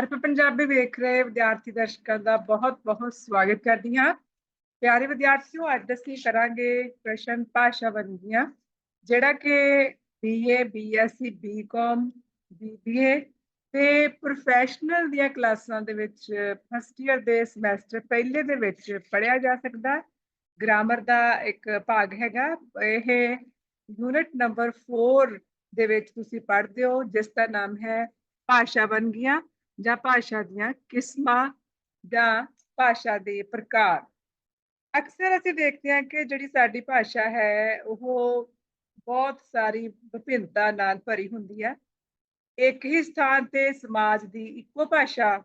ਹਰਪ ਪੰਜਾਬੀ ਵੇਖ ਰਹੇ ਵਿਦਿਆਰਥੀ ਦਰਸ਼ਕਾਂ ਦਾ ਬਹੁਤ-ਬਹੁਤ ਸਵਾਗਤ ਕਰਦੀ ਹਾਂ। ਪਿਆਰੇ ਵਿਦਿਆਰਥੀਓ, ਅੱਜ ਅਸੀਂ ਕਰਾਂਗੇ ਪ੍ਰਸ਼ਨ ਭਾਸ਼ਾ ਵੰਨਗੀਆਂ ਜਿਹੜਾ ਕਿ B A B Sc B Com B B A ਤੇ ਪ੍ਰੋਫੈਸ਼ਨਲ ਦੀਆਂ ਕਲਾਸਾਂ ਦੇ ਵਿੱਚ ਫਸਟ ਈਅਰ ਦੇ ਸਮੈਸਟਰ ਪਹਿਲੇ ਦੇ ਵਿੱਚ ਪੜਿਆ ਜਾ ਸਕਦਾ। ਗ੍ਰਾਮਰ ਦਾ ਇੱਕ ਭਾਗ ਹੈਗਾ। ਇਹ ਯੂਨਿਟ ਨੰਬਰ 4 ਦੇ ਵਿੱਚ ਤੁਸੀਂ ਪੜ੍ਹਦੇ ਹੋ, ਜਿਸ ਦਾ ਨਾਮ ਹੈ ਭਾਸ਼ਾ ਵੰਨਗੀਆਂ ਜਾਂ ਭਾਸ਼ਾ ਦੀਆਂ ਕਿਸਮਾਂ ਜਾਂ ਭਾਸ਼ਾ ਦੇ ਪ੍ਰਕਾਰ। ਅਕਸਰ ਅਸੀਂ ਦੇਖਦੇ ਹਾਂ ਕਿ ਜਿਹੜੀ ਸਾਡੀ ਭਾਸ਼ਾ ਹੈ, ਉਹ ਬਹੁਤ ਸਾਰੀ ਵਿਭਿੰਨਤਾ ਨਾਲ ਭਰੀ ਹੁੰਦੀ ਹੈ। ਇੱਕ ਹੀ ਸਥਾਨ ਤੇ ਸਮਾਜ ਦੀ ਇੱਕੋ ਭਾਸ਼ਾ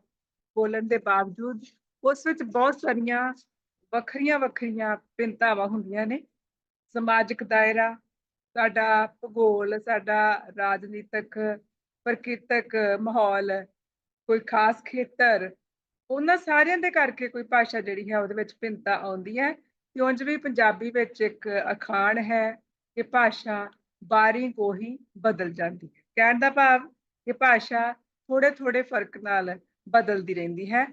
ਬੋਲਣ ਦੇ ਬਾਵਜੂਦ ਉਸ ਵਿੱਚ ਬਹੁਤ ਸਾਰੀਆਂ ਵੱਖਰੀਆਂ ਵੱਖਰੀਆਂ ਭਿੰਨਤਾਵਾਂ ਹੁੰਦੀਆਂ ਨੇ। ਸਮਾਜਿਕ ਦਾਇਰਾ, ਸਾਡਾ ਭੂਗੋਲ, ਸਾਡਾ ਰਾਜਨੀਤਿਕ, ਪ੍ਰਕਿਰਤਕ ਮਾਹੌਲ ਕੋਈ ਖਾਸ ਖੇਤਰ, ਉਹਨਾਂ ਸਾਰਿਆਂ ਦੇ ਕਰਕੇ ਕੋਈ ਭਾਸ਼ਾ ਜਿਹੜੀ ਹੈ ਉਹਦੇ ਵਿੱਚ ਭਿੰਨਤਾ ਆਉਂਦੀ ਹੈ। ਤੇ ਉਂਝ ਵੀ ਪੰਜਾਬੀ ਵਿੱਚ ਇੱਕ ਅਖਾਣ ਹੈ ਕਿ ਭਾਸ਼ਾ ਬਾਰੀ ਕੋ ਹੀ ਬਦਲ ਜਾਂਦੀ ਹੈ। ਕਹਿਣ ਦਾ ਭਾਵ ਕਿ ਭਾਸ਼ਾ ਥੋੜੇ ਥੋੜੇ ਫ਼ਰਕ ਨਾਲ ਬਦਲਦੀ ਰਹਿੰਦੀ ਹੈ।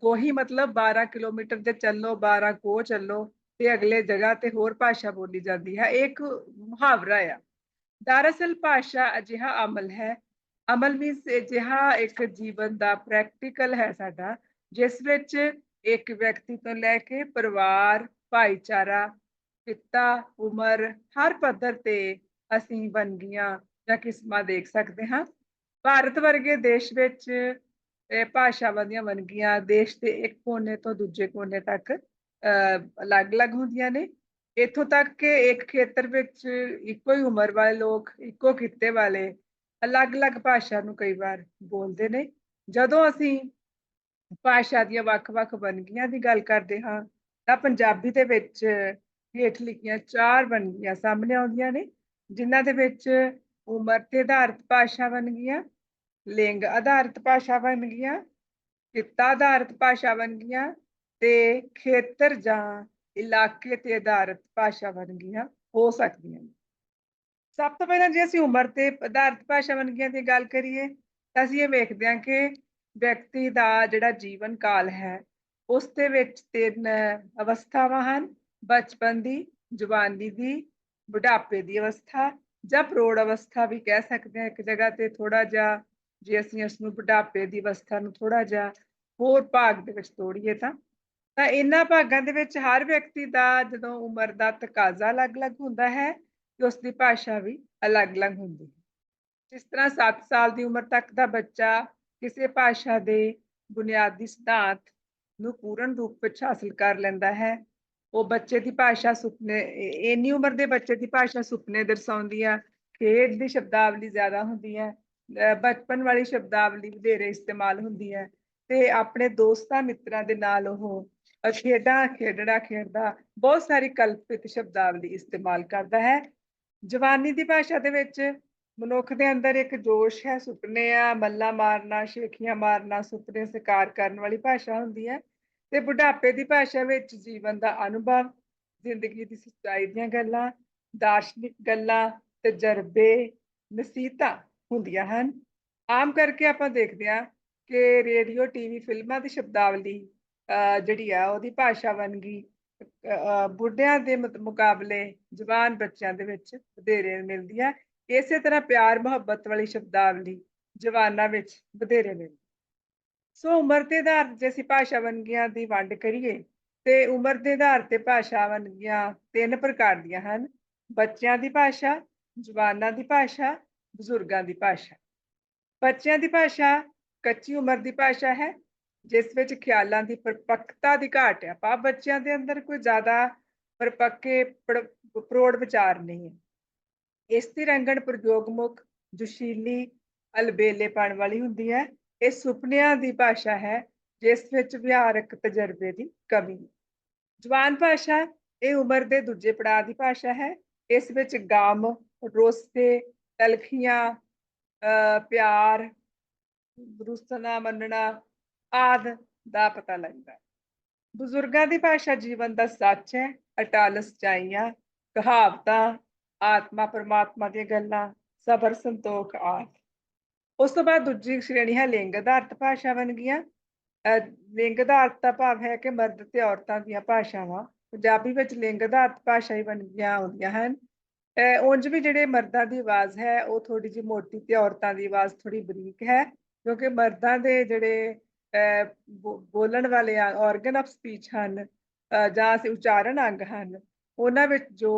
ਕੋਹੀ ਮਤਲਬ 12 ਕਿਲੋਮੀਟਰ ਦੇ ਚੱਲੋ 12 ਕੋ ਚੱਲੋ ਤੇ ਅਗਲੇ ਜਗ੍ਹਾ ਤੇ ਹੋਰ ਭਾਸ਼ਾ ਬੋਲੀ ਜਾਂਦੀ ਹੈ। ਇੱਕ ਮੁਹਾਵਰਾ ਆ। ਦਰਅਸਲ ਭਾਸ਼ਾ ਅਜਿਹਾ ਅਮਲ ਹੈ ਅਮਲ ਵੀ ਅਜਿਹਾ ਇੱਕ ਜੀਵਨ ਦਾ ਪ੍ਰੈਕਟੀਕਲ ਹੈ ਸਾਡਾ, ਜਿਸ ਵਿੱਚ ਇੱਕ ਵਿਅਕਤੀ ਤੋਂ ਲੈ ਕੇ ਪਰਿਵਾਰ, ਭਾਈਚਾਰਾ ਕਿੱਤਾ ਉਮਰ, ਹਰ ਪੱਧਰ ਤੇ ਅਸੀਂ ਵੰਨਗੀਆਂ ਜਾਂ ਕਿਸਮਾਂ ਦੇਖ ਸਕਦੇ ਹਾਂ। ਭਾਰਤ ਵਰਗੇ ਦੇਸ਼ ਵਿੱਚ ਇਹ ਭਾਸ਼ਾਵਾਂ ਦੀਆਂ ਵੰਨਗੀਆਂ ਦੇਸ਼ ਦੇ ਇੱਕ ਕੋਨੇ ਤੋਂ ਦੂਜੇ ਕੋਨੇ ਤੱਕ ਅਲੱਗ-ਅਲੱਗ ਹੁੰਦੀਆਂ ਨੇ। ਇਥੋਂ ਤੱਕ ਕਿ ਇੱਕ ਖੇਤਰ ਵਿੱਚ ਇੱਕੋ ਹੀ ਉਮਰ ਵਾਲੇ ਲੋਕ, ਇੱਕੋ ਕਿੱਤੇ ਵਾਲੇ ਅਲੱਗ-ਅਲੱਗ ਭਾਸ਼ਾ ਨੂੰ ਕਈ ਵਾਰ ਬੋਲਦੇ ਨੇ। ਜਦੋਂ ਅਸੀਂ ਭਾਸ਼ਾ ਦੀਆਂ ਵੱਖ-ਵੱਖ ਵੰਨਗੀਆਂ ਦੀ ਗੱਲ ਕਰਦੇ ਹਾਂ, ਤਾਂ ਪੰਜਾਬੀ ਦੇ ਵਿੱਚ ਹੇਠ ਲਿਖੀਆਂ ਚਾਰ ਵੰਨਗੀਆਂ ਸਾਹਮਣੇ ਆਉਂਦੀਆਂ ਨੇ, ਜਿਨ੍ਹਾਂ ਦੇ ਵਿੱਚ ਉਮਰ ਤੇ ਆਧਾਰਿਤ ਭਾਸ਼ਾ ਵੰਨਗੀਆਂ, ਲਿੰਗ ਆਧਾਰਿਤ ਭਾਸ਼ਾ ਵੰਨਗੀਆਂ ਕਿੱਤਾ ਆਧਾਰਿਤ ਭਾਸ਼ਾ ਵੰਨਗੀਆਂ ਤੇ ਖੇਤਰ ਜਾਂ ਇਲਾਕੇ ਤੇ ਆਧਾਰਿਤ ਭਾਸ਼ਾ ਵੰਨਗੀਆਂ ਹੋ ਸਕਦੀਆਂ ਨੇ। ਸਭ ਤੋਂ ਪਹਿਲਾਂ ਜੇ ਅਸੀਂ ਉਮਰ ਤੇ ਆਧਾਰਿਤ ਭਾਸ਼ਾ ਵੰਨਗੀਆਂ ਦੀ ਗੱਲ ਕਰੀਏ, ਤਾਂ ਅਸੀਂ ਇਹ ਵੇਖਦੇ ਹਾਂ ਕਿ ਵਿਅਕਤੀ ਦਾ ਜਿਹੜਾ ਜੀਵਨ ਕਾਲ ਹੈ, ਉਸ ਦੇ ਵਿੱਚ ਤਿੰਨ ਅਵਸਥਾਵਾਂ ਹਨ, ਬਚਪਨ ਦੀ, ਜਵਾਨੀ ਦੀ, ਬੁਢਾਪੇ ਦੀ ਅਵਸਥਾ ਜਾਂ ਪ੍ਰੋੜ ਅਵਸਥਾ ਵੀ ਕਹਿ ਸਕਦੇ ਹਾਂ ਇੱਕ ਜਗ੍ਹਾ ਤੇ ਥੋੜਾ ਜਿਹਾ, ਜੇ ਅਸੀਂ ਇਸ ਨੂੰ ਬੁਢਾਪੇ ਦੀ ਅਵਸਥਾ ਨੂੰ ਥੋੜਾ ਜਿਹਾ ਹੋਰ ਭਾਗ ਦੇ ਵਿੱਚ ਤੋੜੀਏ ਤਾਂ ਤਾਂ ਇਹਨਾਂ ਭਾਗਾਂ ਦੇ ਵਿੱਚ ਹਰ ਵਿਅਕਤੀ ਦਾ ਜਦੋਂ ਉਮਰ ਦਾ ਤਕਾਜ਼ਾ ਅਲੱਗ-ਅਲੱਗ ਹੁੰਦਾ ਹੈ ਤੇ ਉਸ ਦੀ ਭਾਸ਼ਾ ਵੀ ਅਲੱਗ-ਅਲੱਗ ਹੁੰਦੀ ਹੈ। ਜਿਸ ਤਰ੍ਹਾਂ 7 ਸਾਲ ਦੀ ਉਮਰ ਤੱਕ ਦਾ ਬੱਚਾ ਕਿਸੇ ਭਾਸ਼ਾ ਦੇ ਬੁਨਿਆਦੀ ਸਿਧਾਂਤ ਨੂੰ ਪੂਰਨ ਰੂਪ ਵਿੱਚ ਹਾਸਲ ਕਰ ਲੈਂਦਾ ਹੈ, ਉਹ ਬੱਚੇ ਦੀ ਭਾਸ਼ਾ ਸੁਪਨੇ, ਇੰਨੀ ਉਮਰ ਦੇ ਬੱਚੇ ਦੀ ਭਾਸ਼ਾ ਸੁਪਨੇ ਦਰਸਾਉਂਦੀ ਆ ਖੇਡ ਦੀ ਸ਼ਬਦਾਵਲੀ ਜ਼ਿਆਦਾ ਹੁੰਦੀ ਹੈ ਬਚਪਨ ਵਾਲੀ ਸ਼ਬਦਾਵਲੀ ਵਧੇਰੇ ਇਸਤੇਮਾਲ ਹੁੰਦੀ ਹੈ ਤੇ ਆਪਣੇ ਦੋਸਤਾਂ ਮਿੱਤਰਾਂ ਦੇ ਨਾਲ ਉਹ ਖੇਡਾਂ, ਖੇਡਣਾ, ਖੇਡਦਾ ਬਹੁਤ ਸਾਰੀ ਕਲਪਿਤ ਸ਼ਬਦਾਵਲੀ ਇਸਤੇਮਾਲ ਕਰਦਾ ਹੈ। ਜਵਾਨੀ ਦੀ ਭਾਸ਼ਾ ਦੇ ਵਿੱਚ ਮਨੁੱਖ ਦੇ ਅੰਦਰ ਇੱਕ ਜੋਸ਼ ਹੈ, ਸੁਪਨੇ ਆ, ਮੱਲਾ ਮਾਰਨਾ, ਸ਼ੇਖੀਆਂ ਮਾਰਨਾ, ਸੁਪਨੇ ਸਿਕਾਰ ਕਰਨ ਵਾਲੀ ਭਾਸ਼ਾ ਹੁੰਦੀ ਹੈ ਤੇ ਬੁਢਾਪੇ ਦੀ ਭਾਸ਼ਾ ਵਿੱਚ ਜੀਵਨ ਦਾ ਅਨੁਭਵ, ਜ਼ਿੰਦਗੀ ਦੀ ਸੱਚਾਈ ਦੀਆਂ ਗੱਲਾਂ, ਦਾਰਸ਼ਨਿਕ ਗੱਲਾਂ, ਤਜਰਬੇ, ਨਸੀਹਤਾਂ ਹੁੰਦੀਆਂ ਹਨ। ਆਮ ਕਰਕੇ ਆਪਾਂ ਦੇਖਦੇ ਹਾਂ ਕਿ ਰੇਡੀਓ, ਟੀਵੀ, ਫਿਲਮਾਂ ਦੀ ਸ਼ਬਦਾਵਲੀ ਜਿਹੜੀ ਆ, ਉਹਦੀ ਭਾਸ਼ਾ ਬਣ ਗਈ। ਬੁੱਢਿਆਂ ਦੇ ਮੁਕਾਬਲੇ ਜਵਾਨ ਬੱਚਿਆਂ ਦੇ ਵਿੱਚ ਵਧੇਰੇ ਮਿਲਦੀ ਹੈ। ਇਸੇ ਤਰ੍ਹਾਂ ਪਿਆਰ, ਮੁਹੱਬਤ ਵਾਲੀ ਸ਼ਬਦਾਵਲੀ ਜਵਾਨਾਂ ਵਿੱਚ ਵਧੇਰੇ ਮਿਲਦੀ ਸੋ ਉਮਰ ਦੇ ਆਧਾਰ ਜੇ ਅਸੀਂ ਭਾਸ਼ਾ ਵੰਨਗੀਆਂ ਦੀ ਵੰਡ ਕਰੀਏ, ਤੇ ਉਮਰ ਦੇ ਆਧਾਰ ਤੇ ਭਾਸ਼ਾ ਵੰਨਗੀਆਂ ਤਿੰਨ ਪ੍ਰਕਾਰ ਦੀਆਂ ਹਨ। ਬੱਚਿਆਂ ਦੀ ਭਾਸ਼ਾ, ਜਵਾਨਾਂ ਦੀ ਭਾਸ਼ਾ, ਬਜ਼ੁਰਗਾਂ ਦੀ ਭਾਸ਼ਾ। ਬੱਚਿਆਂ ਦੀ ਭਾਸ਼ਾ ਕੱਚੀ ਉਮਰ ਦੀ ਭਾਸ਼ਾ ਹੈ ਜਿਸ ਵਿੱਚ ਖਿਆਲਾਂ ਦੀ ਪਰਪੱਕਤਾ ਦੀ ਘਾਟ ਹੈ। ਪਾ ਬੱਚਿਆਂ ਦੇ ਅੰਦਰ ਕੋਈ ਜ਼ਿਆਦਾ ਪਰਪੱਕੇ ਪ੍ਰੋੜ ਵਿਚਾਰ ਨਹੀਂ ਹੈ। ਇਸ ਦੀ ਰੰਗਣ ਪ੍ਰਯੋਗਮੁਖ ਜੁਸ਼ੀਲੀ ਅਲਬੇਲੇਪਣ ਵਾਲੀ ਹੁੰਦੀ ਹੈ। ਇਹ ਸੁਪਨਿਆਂ ਦੀ ਭਾਸ਼ਾ ਹੈ, ਜਿਸ ਵਿੱਚ ਵਿਹਾਰਕ ਤਜਰਬੇ ਦੀ ਕਮੀ ਹੈ। ਜਵਾਨ ਭਾਸ਼ਾ, ਇਹ ਉਮਰ ਦੇ ਦੂਜੇ ਪੜਾਅ ਦੀ ਭਾਸ਼ਾ ਹੈ। ਇਸ ਵਿੱਚ ਗਾਮ, ਰੋਸਤੇ, ਤਲਖੀਆਂ ਪਿਆਰ, ਰੁਸਨਾ, ਮੰਨਣਾ ਆਦ ਦਾ ਪਤਾ ਲੱਗਦਾ ਹੈ। ਬਜ਼ੁਰਗਾਂ ਦੀ ਭਾਸ਼ਾ ਜੀਵਨ ਦਾ ਸੱਚ ਹੈ ਅਟਲ ਸਚਾਈਆਂ ਕਹਾਵਤਾਂ, ਆਤਮਾ, ਪਰਮਾਤਮਾ ਦੀਆਂ ਗੱਲਾਂ, ਸਬਰ, ਸੰਤੋਖ ਆਦ। ਉਸ ਤੋਂ ਬਾਅਦ ਦੂਜੀ ਸ਼੍ਰੇਣੀ ਹੈ ਲਿੰਗ ਆਧਾਰਿਤ ਭਾਸ਼ਾ ਵੰਨਗੀਆਂ। ਅਹ ਲਿੰਗ ਆਧਾਰਿਤ ਦਾ ਭਾਵ ਹੈ ਕਿ ਮਰਦ ਤੇ ਔਰਤਾਂ ਦੀਆਂ ਭਾਸ਼ਾਵਾਂ। ਪੰਜਾਬੀ ਵਿੱਚ ਲਿੰਗ ਆਧਾਰਿਤ ਭਾਸ਼ਾ ਹੀ ਬਣ ਵੰਨਗੀਆਂ ਆਉਂਦੀਆਂ ਹਨ। ਅਹ ਉਂਝ ਵੀ ਜਿਹੜੇ ਮਰਦਾਂ ਦੀ ਆਵਾਜ਼ ਹੈ, ਉਹ ਥੋੜੀ ਜਿਹੀ ਮੋਟੀ ਤੇ ਔਰਤਾਂ ਦੀ ਆਵਾਜ਼ ਥੋੜੀ ਬਰੀਕ ਹੈ, ਕਿਉਂਕਿ ਮਰਦਾਂ ਦੇ ਜਿਹੜੇ ਬੋਲਣ ਵਾਲੇ ਆਰਗਨ ਆਫ ਸਪੀਚ ਹਨ ਜਾਂ ਅਸੀਂ ਉਚਾਰਨ ਅੰਗ ਹਨ, ਉਹਨਾਂ ਵਿੱਚ ਜੋ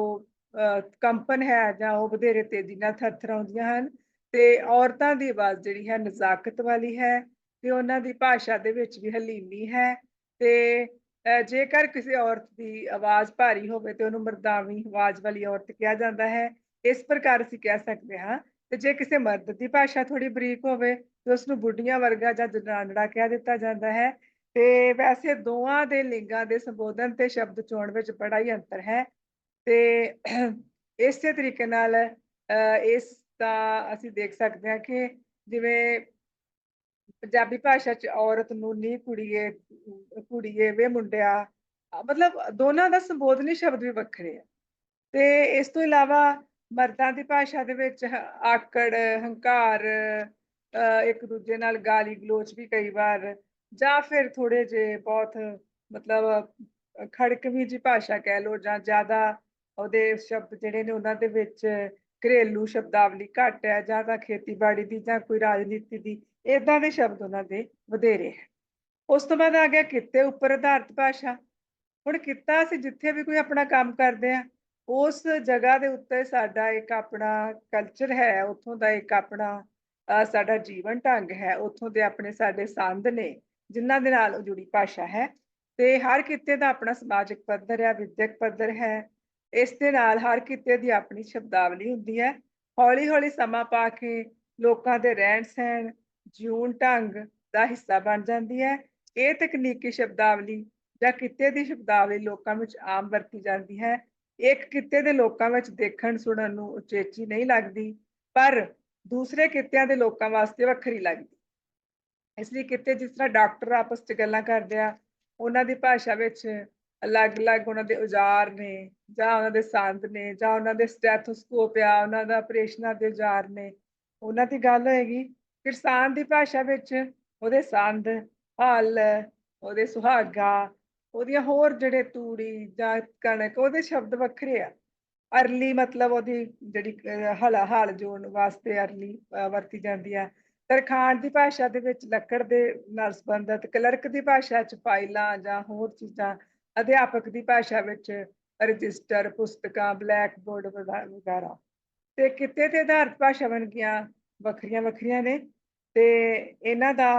ਕੰਪਨ ਹੈ ਜਾਂ ਉਹ ਵਧੇਰੇ ਤੇਜ਼ੀ ਨਾਲ ਥਰਥਰਾਉਂਦੀਆਂ ਹਨ, ਤੇ ਔਰਤਾਂ ਦੀ ਆਵਾਜ਼ ਜਿਹੜੀ ਹੈ ਨਜ਼ਾਕਤ ਵਾਲੀ ਹੈ, ਤੇ ਉਹਨਾਂ ਦੀ ਭਾਸ਼ਾ ਦੇ ਵਿੱਚ ਵੀ ਹਲੀਮੀ ਹੈ, ਤੇ ਜੇਕਰ ਕਿਸੇ ਔਰਤ ਦੀ ਆਵਾਜ਼ ਭਾਰੀ ਹੋਵੇ ਤੇ ਉਹਨੂੰ ਮਰਦਾਵੀ ਆਵਾਜ਼ ਵਾਲੀ ਔਰਤ ਕਿਹਾ ਜਾਂਦਾ ਹੈ, ਇਸ ਪ੍ਰਕਾਰ ਅਸੀਂ ਕਹਿ ਸਕਦੇ ਹਾਂ ਤੇ ਜੇ ਕਿਸੇ ਮਰਦ ਦੀ ਭਾਸ਼ਾ ਥੋੜੀ ਬਰੀਕ ਹੋਵੇ ਤੇ ਉਸ ਨੂੰ ਬੁੱਢੀਆਂ ਵਰਗਾ ਜਾਂ ਜਨਾਨੜਾ ਕਹਿ ਦਿੱਤਾ ਜਾਂਦਾ ਹੈ। ਤੇ ਵੈਸੇ ਦੋਵਾਂ ਦੇ ਲਿੰਗਾਂ ਦੇ ਸੰਬੋਧਨ ਤੇ ਸ਼ਬਦ ਚੋਣ ਵਿੱਚ ਬੜਾ ਹੀ ਅੰਤਰ ਹੈ। ਤੇ ਇਸੇ ਤਰੀਕੇ ਨਾਲ ਅਹ, ਇਸ ਦਾ ਅਸੀਂ ਦੇਖ ਸਕਦੇ ਹਾਂ ਕਿ ਜਿਵੇਂ ਪੰਜਾਬੀ ਭਾਸ਼ਾ 'ਚ ਔਰਤ ਨੂੰ ਨੀ ਕੁੜੀਏ ਕੁੜੀਏ ਵੇ ਮੁੰਡਿਆ ਮਤਲਬ ਦੋਨਾਂ ਦਾ ਸੰਬੋਧਨੀ ਸ਼ਬਦ ਵੀ ਵੱਖਰੇ ਆ। ਤੇ ਇਸ ਤੋਂ ਇਲਾਵਾ ਮਰਦਾਂ ਦੀ ਭਾਸ਼ਾ ਦੇ ਵਿੱਚ ਆਕੜ, ਹੰਕਾਰ ਇੱਕ ਦੂਜੇ ਨਾਲ ਗਾਲੀ ਗਲੋਚ ਵੀ ਕਈ ਵਾਰ, ਜਾਂ ਫਿਰ ਥੋੜੇ ਜੇ ਬਹੁਤ, ਮਤਲਬ ਅਹ ਖੜਕਵੀਂ ਜੀ ਭਾਸ਼ਾ ਕਹਿ ਲਓ, ਜਾਂ ਜ਼ਿਆਦਾ ਉਹਦੇ ਸ਼ਬਦ ਜਿਹੜੇ ਨੇ ਉਹਨਾਂ ਦੇ ਵਿੱਚ ਘਰੇਲੂ ਸ਼ਬਦਾਵਲੀ ਘੱਟ ਹੈ, ਜਾਂ ਤਾਂ ਖੇਤੀਬਾੜੀ ਦੀ, ਜਾਂ ਕੋਈ ਰਾਜਨੀਤੀ ਦੀ ਇਦਾਂ ਦੇ ਸ਼ਬਦ ਉਹਨਾਂ ਦੇ ਵਧੇਰੇ ਹੈ। ਉਸ ਤੋਂ ਬਾਅਦ ਆ ਗਿਆ ਕਿੱਤੇ ਉੱਪਰ ਆਧਾਰਿਤ ਭਾਸ਼ਾ। ਹੁਣ ਕਿੱਤਾ ਅਸੀਂ ਜਿੱਥੇ ਵੀ ਕੋਈ ਆਪਣਾ ਕੰਮ ਕਰਦੇ ਆ ਉਸ ਜਗ੍ਹਾ ਦੇ ਉੱਤੇ ਸਾਡਾ ਇੱਕ ਆਪਣਾ ਕਲਚਰ ਹੈ, ਉੱਥੋਂ ਦਾ ਇੱਕ ਆਪਣਾ ਸਾਡਾ ਜੀਵਨ ਢੰਗ ਹੈ, ਉੱਥੋਂ ਦੇ ਆਪਣੇ ਸਾਡੇ ਸੰਦ ਨੇ, ਜਿਨ੍ਹਾਂ ਦੇ ਨਾਲ ਉਹ ਜੁੜੀ ਭਾਸ਼ਾ ਹੈ। ਤੇ ਹਰ ਕਿੱਤੇ ਦਾ ਆਪਣਾ ਸਮਾਜਿਕ ਪੱਧਰ ਹੈ, ਵਿਦਿਅਕ ਪੱਧਰ ਹੈ। ਇਸ ਦੇ ਨਾਲ ਹਰ ਕਿੱਤੇ ਦੀ ਆਪਣੀ ਸ਼ਬਦਾਵਲੀ ਹੁੰਦੀ ਹੈ। ਹੌਲੀ ਹੌਲੀ ਸਮਾਂ ਪਾ ਕੇ ਲੋਕਾਂ ਦੇ ਰਹਿਣ ਸਹਿਣ, ਜਿਉਣ ਢੰਗ ਦਾ ਹਿੱਸਾ ਬਣ ਜਾਂਦੀ ਹੈ। ਇਹ ਤਕਨੀਕੀ ਸ਼ਬਦਾਵਲੀ ਜਾਂ ਕਿੱਤੇ ਦੀ ਸ਼ਬਦਾਵਲੀ ਲੋਕਾਂ ਵਿੱਚ ਆਮ ਵਰਤੀ ਜਾਂਦੀ ਹੈ। ਇੱਕ ਕਿੱਤੇ ਦੇ ਲੋਕਾਂ ਵਿੱਚ ਦੇਖਣ ਸੁਣਨ ਨੂੰ ਉਚੇਚੀ ਨਹੀਂ ਲੱਗਦੀ, ਪਰ ਦੂਸਰੇ ਕਿੱਤਿਆਂ ਦੇ ਲੋਕਾਂ ਵਾਸਤੇ ਵੱਖਰੀ ਲੱਗਦੀ। ਇਸ ਲਈ ਕਿਤੇ ਜਿਸ ਤਰ੍ਹਾਂ ਡਾਕਟਰ ਆਪਸ 'ਚ ਗੱਲਾਂ ਕਰਦੇ ਆ, ਉਹਨਾਂ ਦੀ ਭਾਸ਼ਾ ਵਿੱਚ ਅਲੱਗ-ਅਲੱਗ ਉਹਨਾਂ ਦੇ ਔਜ਼ਾਰ ਨੇ, ਜਾਂ ਉਹਨਾਂ ਦੇ ਸੰਦ ਨੇ, ਜਾਂ ਉਹਨਾਂ ਦੇ ਸਟੈਥੋਸਕੋਪ ਆ, ਉਹਨਾਂ ਦਾ ਆਪਰੇਸ਼ਨਾਂ ਦੇ ਔਜ਼ਾਰ ਨੇ, ਉਹਨਾਂ ਦੀ ਗੱਲ ਹੋਏਗੀ। ਕਿਸਾਨ ਦੀ ਭਾਸ਼ਾ ਵਿੱਚ ਉਹਦੇ ਸੰਦ, ਹਲ, ਉਹਦੇ ਸੁਹਾਗਾ ਉਹਦੀਆਂ ਹੋਰ ਜਿਹੜੇ ਤੂੜੀ ਜਾਂ ਕਣਕ ਉਹਦੇ ਸ਼ਬਦ ਵੱਖਰੇ ਆ। ਅਰਲੀ ਮਤਲਬ ਉਹਦੀ ਜਿਹੜੀ ਅਹ, ਹਲਾ ਹਲ ਜੋੜਨ ਵਾਸਤੇ ਅਰਲੀ ਵਰਤੀ ਜਾਂਦੀ ਆ। ਤਰਖਾਣ ਦੀ ਭਾਸ਼ਾ ਦੇ ਵਿੱਚ ਲੱਕੜ ਦੇ ਨਾਲ ਸੰਬੰਧਿਤ ਕਲਰਕ ਦੀ ਭਾਸ਼ਾ ਚ ਫਾਈਲਾਂ ਜਾਂ ਹੋਰ ਚੀਜ਼ਾਂ ਅਧਿਆਪਕ ਦੀ ਭਾਸ਼ਾ ਵਿੱਚ ਰਜਿਸਟਰ ਪੁਸਤਕਾਂ ਬਲੈਕ ਬੋਰਡ ਵਗੈਰਾ। ਤੇ ਕਿਤੇ ਤੇ ਆਧਾਰਿਤ ਭਾਸ਼ਾ ਵੰਨਗੀਆਂ ਵੱਖਰੀਆਂ ਵੱਖਰੀਆਂ ਨੇ। ਤੇ ਇਹਨਾਂ ਦਾ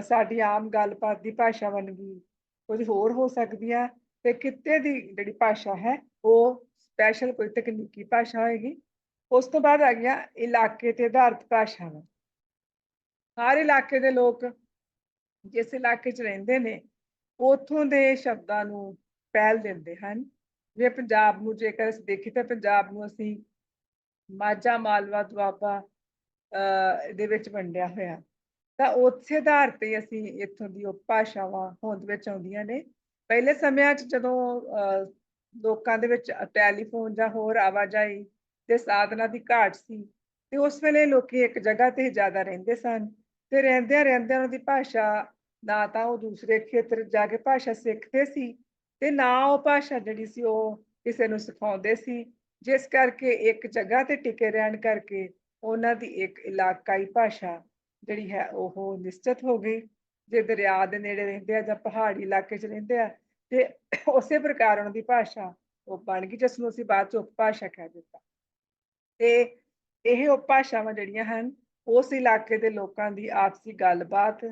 ਸਾਡੀ ਆਮ ਗੱਲਬਾਤ ਦੀ ਭਾਸ਼ਾ ਬਣ ਗਈ। ਕੁਝ ਹੋਰ ਹੋ ਸਕਦੀ ਆ ਤੇ ਕਿਤੇ ਦੀ ਜਿਹੜੀ ਭਾਸ਼ਾ ਹੈ, ਉਹ ਸਪੈਸ਼ਲ ਕੋਈ ਤਕਨੀਕੀ ਭਾਸ਼ਾ ਹੋਏਗੀ। ਉਸ ਤੋਂ ਬਾਅਦ ਆ ਗਿਆ ਇਲਾਕੇ ਤੇ ਆਧਾਰਿਤ ਭਾਸ਼ਾਵਾਂ। ਹਰ ਇਲਾਕੇ ਦੇ ਲੋਕ ਜਿਸ ਇਲਾਕੇ 'ਚ ਰਹਿੰਦੇ ਨੇ, ਉਥੋਂ ਦੇ ਸ਼ਬਦਾਂ ਨੂੰ ਪਹਿਲ ਦਿੰਦੇ ਹਨ। ਜੇ ਪੰਜਾਬ ਨੂੰ ਜੇਕਰ ਅਸੀਂ ਦੇਖੀ ਤਾਂ ਪੰਜਾਬ ਨੂੰ ਅਸੀਂ ਮਾਝਾ, ਮਾਲਵਾ, ਦੁਆਬਾ, ਅਹ ਦੇ ਵਿੱਚ ਵੰਡਿਆ ਹੋਇਆ। ਤਾਂ ਉਸੇ ਆਧਾਰ ਤੇ ਅਸੀਂ ਇੱਥੋਂ ਦੀ ਉਹ ਭਾਸ਼ਾਵਾਂ ਹੋਂਦ ਵਿੱਚ ਆਉਂਦੀਆਂ ਨੇ। ਪਹਿਲੇ ਸਮਿਆਂ 'ਚ ਜਦੋਂ ਅਹ, ਲੋਕਾਂ ਦੇ ਵਿੱਚ ਟੈਲੀਫੋਨ ਜਾਂ ਹੋਰ ਆਵਾਜਾਈ ਦੇ ਸਾਧਨਾਂ ਦੀ ਘਾਟ ਸੀ ਤੇ ਉਸ ਵੇਲੇ ਲੋਕੀ ਇੱਕ ਜਗ੍ਹਾ ਤੇ ਹੀ ਜ਼ਿਆਦਾ ਰਹਿੰਦੇ ਸਨ। ਤੇ ਰਹਿੰਦਿਆਂ ਰਹਿੰਦਿਆਂ ਉਹਨਾਂ ਦੀ ਭਾਸ਼ਾ ਨਾ ਤਾਂ ਉਹ ਦੂਸਰੇ ਖੇਤਰ ਜਾ ਕੇ ਭਾਸ਼ਾ ਸਿੱਖਦੇ ਸੀ ਤੇ ਨਾ ਉਹ ਭਾਸ਼ਾ ਜਿਹੜੀ ਸੀ ਉਹ ਕਿਸੇ ਨੂੰ ਸਿਖਾਉਂਦੇ ਸੀ। ਜਿਸ ਕਰਕੇ ਇੱਕ ਜਗ੍ਹਾ ਤੇ ਟਿਕੇ ਰਹਿਣ ਕਰਕੇ ਉਹਨਾਂ ਦੀ ਇੱਕ ਇਲਾਕਾਈ ਭਾਸ਼ਾ ਜਿਹੜੀ ਹੈ ਉਹ ਨਿਸ਼ਚਿਤ ਹੋ ਗਈ। ਜੇ ਦਰਿਆ ਦੇ ਨੇੜੇ ਰਹਿੰਦੇ ਆ ਜਾਂ ਪਹਾੜੀ ਇਲਾਕੇ 'ਚ ਰਹਿੰਦੇ ਆ ਤੇ ਉਸੇ ਪ੍ਰਕਾਰ ਉਹਨਾਂ ਦੀ ਭਾਸ਼ਾ ਉਹ ਬਣ ਗਈ ਜਿਸ ਨੂੰ ਅਸੀਂ ਬਾਅਦ 'ਚ ਉਪਭਾਸ਼ਾ ਕਹਿ ਦਿੱਤਾ। ਤੇ ਇਹ ਉਪਭਾਸ਼ਾਵਾਂ ਜਿਹੜੀਆਂ ਹਨ ਉਸ ਇਲਾਕੇ ਦੇ ਲੋਕਾਂ ਦੀ ਆਪਸੀ ਗੱਲਬਾਤ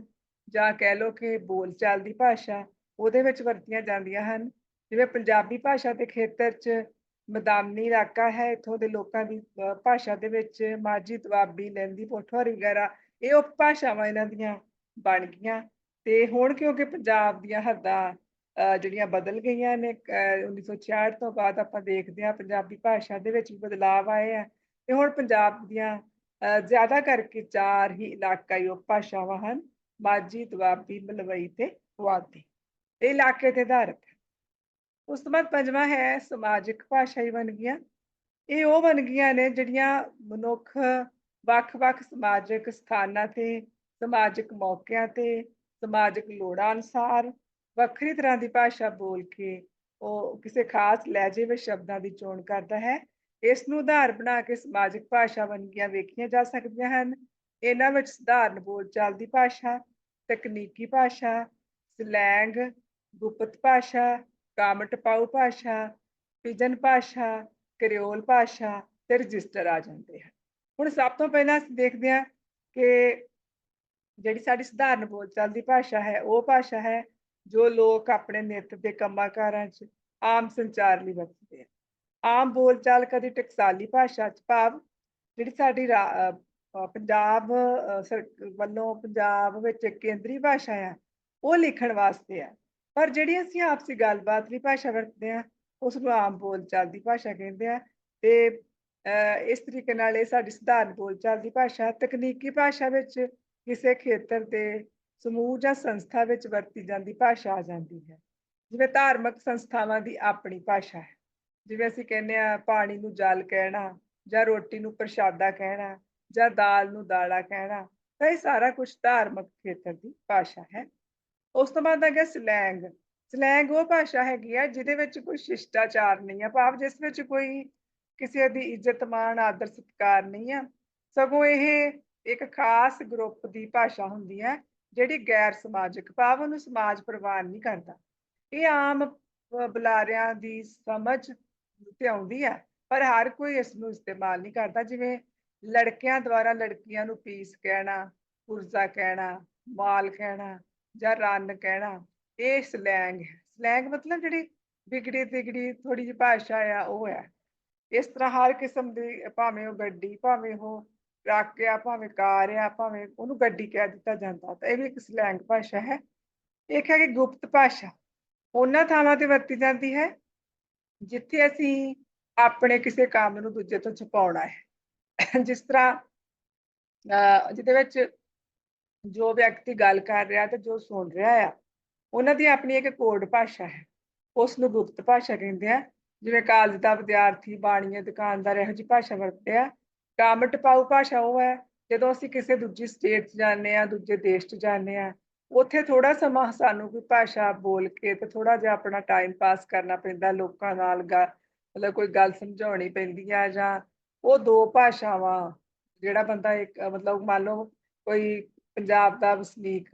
ਜਾਂ ਕਹਿ ਲਓ ਕਿ ਬੋਲਚਾਲ ਦੀ ਭਾਸ਼ਾ ਉਹਦੇ ਵਿੱਚ ਵਰਤੀਆਂ ਜਾਂਦੀਆਂ ਹਨ। ਜਿਵੇਂ ਪੰਜਾਬੀ ਭਾਸ਼ਾ ਦੇ ਖੇਤਰ 'ਚ ਮਦਾਮਨੀ ਇਲਾਕਾ ਹੈ ਇੱਥੋਂ ਦੇ ਲੋਕਾਂ ਦੀ ਅਹ, ਭਾਸ਼ਾ ਦੇ ਵਿੱਚ ਮਾਝੀ ਦੁਆਬੀ ਲਹਿੰਦੀ ਪੋਠੋਹਾਰੀ ਵਗੈਰਾ ਇਹ ਉਪਭਾਸ਼ਾਵਾਂ ਇਹਨਾਂ ਦੀਆਂ ਬਣ ਗਈਆਂ ਤੇ ਹੁਣ ਕਿਉਂਕਿ ਪੰਜਾਬ ਦੀਆਂ ਹੱਦਾਂ ਜਿਹੜੀਆਂ ਬਦਲ ਗਈਆਂ ਨੇ ਅਹ, 1966 ਤੋਂ ਬਾਅਦ ਆਪਾਂ ਦੇਖਦੇ ਹਾਂ ਪੰਜਾਬੀ ਭਾਸ਼ਾ ਦੇ ਵਿੱਚ ਵੀ ਬਦਲਾਅ ਆਏ ਆ ਤੇ ਹੁਣ ਪੰਜਾਬ ਦੀਆਂ ਅਹ, ਜ਼ਿਆਦਾ ਕਰਕੇ ਚਾਰ ਹੀ ਇਲਾਕਾਈ ਉਪਭਾਸ਼ਾਵਾਂ ਹਨ ਮਾਝੀ ਦੁਆਬੀ ਮਲਵਈ ਤੇ ਪੁਆਧੀ ਇਹ ਇਲਾਕੇ ਤੇ ਆਧਾਰਿਤ ਹੈ। ਉਸ ਤੋਂ ਬਾਅਦ ਪੰਜਵਾਂ ਹੈ ਸਮਾਜਿਕ ਭਾਸ਼ਾਈ ਬਣ ਵੰਨਗੀਆਂ ਇਹ ਉਹ ਬਣ ਗਈਆਂ ਨੇ ਜਿਹੜੀਆਂ ਮਨੁੱਖ ਵੱਖ-ਵੱਖ ਸਮਾਜਿਕ ਸਥਾਨਾਂ ਤੇ, ਸਮਾਜਿਕ ਮੌਕਿਆਂ ਤੇ, ਸਮਾਜਿਕ ਲੋੜਾਂ ਅਨੁਸਾਰ ਵੱਖਰੀ ਤਰ੍ਹਾਂ ਦੀ ਭਾਸ਼ਾ ਬੋਲ ਕੇ ਉਹ ਕਿਸੇ ਖਾਸ ਲਹਿਜੇ ਵਿੱਚ ਸ਼ਬਦਾਂ ਦੀ ਚੋਣ ਕਰਦਾ ਹੈ। ਇਸ ਨੂੰ ਆਧਾਰ ਬਣਾ ਕੇ ਸਮਾਜਿਕ ਭਾਸ਼ਾ ਵੰਨਗੀਆਂ ਵੇਖੀਆਂ ਜਾ ਸਕਦੀਆਂ ਹਨ। ਇਹਨਾਂ ਵਿੱਚ ਸਧਾਰਨ ਬੋਲਚਾਲ ਦੀ ਭਾਸ਼ਾ, ਤਕਨੀਕੀ ਭਾਸ਼ਾ, ਸਲੈਂਗ, ਗੁਪਤ ਭਾਸ਼ਾ, ਕਾਮਟ ਪਾਉ ਭਾਸ਼ਾ, ਪਿਜਨ ਭਾਸ਼ਾ, ਕਰਿਓਲ ਭਾਸ਼ਾ ਤੇ ਰਜਿਸਟਰ ਆ ਜਾਂਦੇ ਹਨ। ਹੁਣ ਸਭ ਤੋਂ ਪਹਿਲਾਂ ਅਸੀਂ ਦੇਖਦੇ ਹਾਂ ਕਿ ਜਿਹੜੀ ਸਾਡੀ ਸਧਾਰਨ ਬੋਲਚਾਲ ਦੀ ਭਾਸ਼ਾ ਹੈ, ਉਹ ਭਾਸ਼ਾ ਹੈ ਜੋ ਲੋਕ ਆਪਣੇ ਨਿੱਤ ਦੇ ਕੰਮਾਂ ਕਾਰਾਂ 'ਚ ਆਮ ਸੰਚਾਰ ਲਈ ਵਰਤਦੇ ਆ। ਆਮ ਬੋਲਚਾਲ ਕਦੀ ਟਕਸਾਲੀ ਭਾਸ਼ਾ 'ਚ ਭਾਵ ਜਿਹੜੀ ਸਾਡੀ ਪੰਜਾਬ ਸਰ- ਵੱਲੋਂ ਪੰਜਾਬ ਵਿੱਚ ਕੇਂਦਰੀ ਭਾਸ਼ਾ ਆ, ਉਹ ਲਿਖਣ ਵਾਸਤੇ ਆ। ਪਰ ਜਿਹੜੀ ਅਸੀਂ ਆਪਸੀ ਗੱਲਬਾਤ ਦੀ ਭਾਸ਼ਾ ਵਰਤਦੇ ਆ ਉਸ ਨੂੰ ਆਮ ਬੋਲਚਾਲ ਦੀ ਭਾਸ਼ਾ ਕਹਿੰਦੇ ਆ ਤੇ ਇਸ ਤਰੀਕੇ ਨਾਲ ਇਹ ਸਾਡੀ ਸਧਾਰਨ ਬੋਲਚਾਲ ਦੀ ਭਾਸ਼ਾ, ਤਕਨੀਕੀ ਭਾਸ਼ਾ ਵਿੱਚ ਕਿਸੇ ਖੇਤਰ ਦੇ ਸਮੂਹ ਜਾਂ ਸੰਸਥਾ ਵਿੱਚ ਵਰਤੀ ਜਾਂਦੀ ਭਾਸ਼ਾ ਆ ਜਾਂਦੀ ਹੈ। ਜਿਵੇਂ ਧਾਰਮਿਕ ਸੰਸਥਾਵਾਂ ਦੀ ਆਪਣੀ ਭਾਸ਼ਾ ਹੈ। ਜਿਵੇਂ ਅਸੀਂ ਕਹਿੰਦੇ ਆ ਪਾਣੀ ਨੂੰ ਜਲ ਕਹਿਣਾ ਜਾਂ ਰੋਟੀ ਨੂੰ ਪ੍ਰਸ਼ਾਦਾ ਕਹਿਣਾ ਜਾਂ ਦਾਲ ਨੂੰ ਦਾਲਾ ਕਹਿਣਾ, ਤਾਂ ਇਹ ਸਾਰਾ ਕੁਝ ਧਾਰਮਿਕ ਖੇਤਰ ਦੀ ਭਾਸ਼ਾ ਹੈ। ਉਸ ਤੋਂ ਬਾਅਦ ਆ ਗਿਆ ਸਲੈਂਗ। ਸਲੈਂਗ ਉਹ ਭਾਸ਼ਾ ਹੈਗੀ ਆ ਜਿਹਦੇ ਵਿੱਚ ਕੋਈ ਸ਼ਿਸ਼ਟਾਚਾਰ ਨਹੀਂ ਆ। ਭਾਵ ਜਿਸ ਵਿੱਚ ਕੋਈ ਕਿਸੇ ਦੀ ਇੱਜ਼ਤ ਮਾਣ, ਆਦਰ, ਸਤਿਕਾਰ ਨਹੀਂ ਆ। ਸਗੋਂ ਇਹ ਇੱਕ ਖਾਸ ਗਰੁੱਪ ਦੀ ਭਾਸ਼ਾ ਹੁੰਦੀ ਹੈ, ਜਿਹੜੀ ਗੈਰ ਸਮਾਜਿਕ ਭਾਵ ਨੂੰ ਸਮਾਜ ਪ੍ਰਵਾਨ ਨਹੀਂ ਕਰਦਾ। ਇਹ ਆਮ ਬੁਲਾਰਿਆਂ ਦੀ ਸਮਝ ਤੇ ਆਉਂਦੀ ਹੈ, ਪਰ ਹਰ ਕੋਈ ਇਸ ਨੂੰ ਇਸਤੇਮਾਲ ਨਹੀਂ ਕਰਦਾ। ਜਿਵੇਂ ਲੜਕਿਆਂ ਦੁਆਰਾ ਲੜਕੀਆਂ ਨੂੰ ਪੀਸ ਕਹਿਣਾ, ਪੁਰਜ਼ਾ ਕਹਿਣਾ, ਮਾਲ ਕਹਿਣਾ ਜਾਂ ਰੰਨ ਕਹਿਣਾ, ਇਹ ਸਲੈਂਗ ਹੈ। ਸਲੈਂਗ ਮਤਲਬ ਜਿਹੜੀ ਵਿਗੜੀ ਤਿਗੜੀ ਥੋੜੀ ਜਿਹੀ ਭਾਸ਼ਾ ਆ, ਉਹ ਹੈ। ਇਸ ਤਰ੍ਹਾਂ ਹਰ ਕਿਸਮ ਦੀ, ਭਾਵੇਂ ਉਹ ਗੱਡੀ, ਭਾਵੇਂ ਉਹ ਟਰੱਕ ਆ, ਭਾਵੇਂ ਕਾਰ ਆ, ਭਾਵੇਂ ਉਹਨੂੰ ਗੱਡੀ ਕਹਿ ਦਿੱਤਾ ਜਾਂਦਾ। ਤਾਂ ਇਹ ਵੀ ਇੱਕ ਸਲੈਂਗ ਭਾਸ਼ਾ ਹੈ। ਇੱਕ ਹੈ ਕਿ ਗੁਪਤ ਭਾਸ਼ਾ। ਉਹਨਾਂ ਥਾਵਾਂ ਤੇ ਵਰਤੀ ਜਾਂਦੀ ਹੈ, ਜਿੱਥੇ ਅਸੀਂ ਆਪਣੇ ਕਿਸੇ ਕੰਮ ਨੂੰ ਦੂਜੇ ਤੋਂ ਛੁਪਾਉਣਾ ਹੈ। ਜਿਸ ਤਰ੍ਹਾਂ, ਅਹ ਜਿਹਦੇ ਵਿੱਚ ਜੋ ਵਿਅਕਤੀ ਗੱਲ ਕਰ ਰਿਹਾ ਤੇ ਜੋ ਸੁਣ ਰਿਹਾ ਆ, ਉਹਨਾਂ ਦੀ ਆਪਣੀ ਇੱਕ ਕੋਡ ਭਾਸ਼ਾ ਹੈ। ਉਸ ਨੂੰ ਗੁਪਤ ਭਾਸ਼ਾ ਕਹਿੰਦੇ ਆ। ਜਿਵੇਂ ਕਾਲਜ ਦਾ ਵਿਦਿਆਰਥੀ ਬਾਣੀਏ ਦੁਕਾਨਦਾਰ ਇਹੋ ਜਿਹੀ ਭਾਸ਼ਾ ਵਰਤਦੇ ਆ। ਕਾਮਟ ਪਾਉ ਭਾਸ਼ਾ ਉਹ ਹੈ, ਜਦੋਂ ਅਸੀਂ ਕਿਸੇ ਦੂਜੀ ਸਟੇਟ 'ਚ ਜਾਂਦੇ ਆ ਦੂਜੇ ਦੇਸ਼ 'ਚ ਜਾਂਦੇ ਆ ਉੱਥੇ ਥੋੜਾ ਸਮਾਂ ਸਾਨੂੰ ਕੋਈ ਭਾਸ਼ਾ ਬੋਲ ਕੇ ਤੇ ਥੋੜਾ ਜਿਹਾ ਆਪਣਾ ਟਾਈਮ ਪਾਸ ਕਰਨਾ ਪੈਂਦਾ, ਲੋਕਾਂ ਨਾਲ ਗਾ- ਮਤਲਬ ਕੋਈ ਗੱਲ ਸਮਝਾਉਣੀ ਪੈਂਦੀ ਆ ਜਾਂ ਉਹ ਦੋ ਭਾਸ਼ਾਵਾਂ, ਜਿਹੜਾ ਬੰਦਾ ਇੱਕ, ਮਤਲਬ ਮੰਨ ਲਓ ਕੋਈ ਪੰਜਾਬ ਦਾ ਵਸਨੀਕ,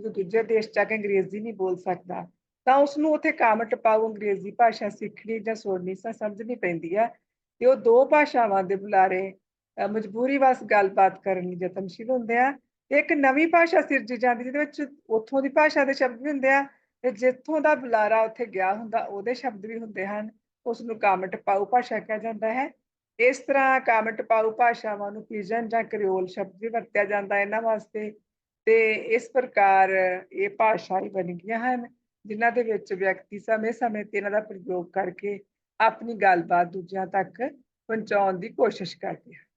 ਦੂਜੇ ਦੇਸ਼ ਜਾ ਕੇ ਅੰਗਰੇਜ਼ੀ ਨਹੀਂ ਬੋਲ ਸਕਦਾ। ਤਾਂ ਉਸ ਨੂੰ ਉੱਥੇ ਕਾਮਟ ਪਾਉ ਅੰਗਰੇਜ਼ੀ ਭਾਸ਼ਾ ਸਿੱਖਣੀ ਜਾਂ ਸੁਣਨੀ ਤਾਂ ਸਮਝਣੀ ਪੈਂਦੀ ਆ। ਤੇ ਉਹ ਦੋ ਭਾਸ਼ਾਵਾਂ ਦੇ ਬੁਲਾਰੇ ਮਜਬੂਰੀ ਵਸ ਗੱਲਬਾਤ ਕਰਨ ਲਈ ਯਤਨਸ਼ੀਲ ਹੁੰਦੇ ਆ। ਤੇ ਇੱਕ ਨਵੀਂ ਭਾਸ਼ਾ ਸਿਰਜੀ ਜਾਂਦੀ, ਜਿਹਦੇ ਵਿੱਚ ਉੱਥੋਂ ਦੀ ਭਾਸ਼ਾ ਦੇ ਸ਼ਬਦ ਵੀ ਹੁੰਦੇ ਆ ਤੇ ਜਿੱਥੋਂ ਦਾ ਬੁਲਾਰਾ ਉੱਥੇ ਗਿਆ ਹੁੰਦਾ, ਉਹਦੇ ਸ਼ਬਦ ਵੀ ਹੁੰਦੇ ਹਨ। ਉਸ ਨੂੰ ਕਾਮਟ ਪਾਉ ਭਾਸ਼ਾ ਕਿਹਾ ਜਾਂਦਾ ਹੈ। ਇਸ ਤਰ੍ਹਾਂ ਕਾਮਟ ਪਾਉ ਭਾਸ਼ਾਵਾਂ ਨੂੰ ਪੀਜਨ ਜਾਂ ਕ੍ਰਿਓਲ ਸ਼ਬਦ ਵੀ ਵਰਤਿਆ ਜਾਂਦਾ ਇਹਨਾਂ ਵਾਸਤੇ। ਤੇ ਇਸ ਪ੍ਰਕਾਰ ਇਹ ਭਾਸ਼ਾ ਹੀ ਬਣ ਗਈਆਂ ਹਨ। ਜਿਨ੍ਹਾਂ ਦੇ ਵਿੱਚ ਵਿਅਕਤੀ ਸਮੇਂ-ਸਮੇਂ ਤੇ ਇਹਨਾਂ ਦਾ ਪ੍ਰਯੋਗ ਕਰਕੇ ਆਪਣੀ ਗੱਲਬਾਤ ਦੂਜਿਆਂ ਤੱਕ ਪਹੁੰਚਾਉਣ ਦੀ ਕੋਸ਼ਿਸ਼ ਕਰਦੇ ਹਨ।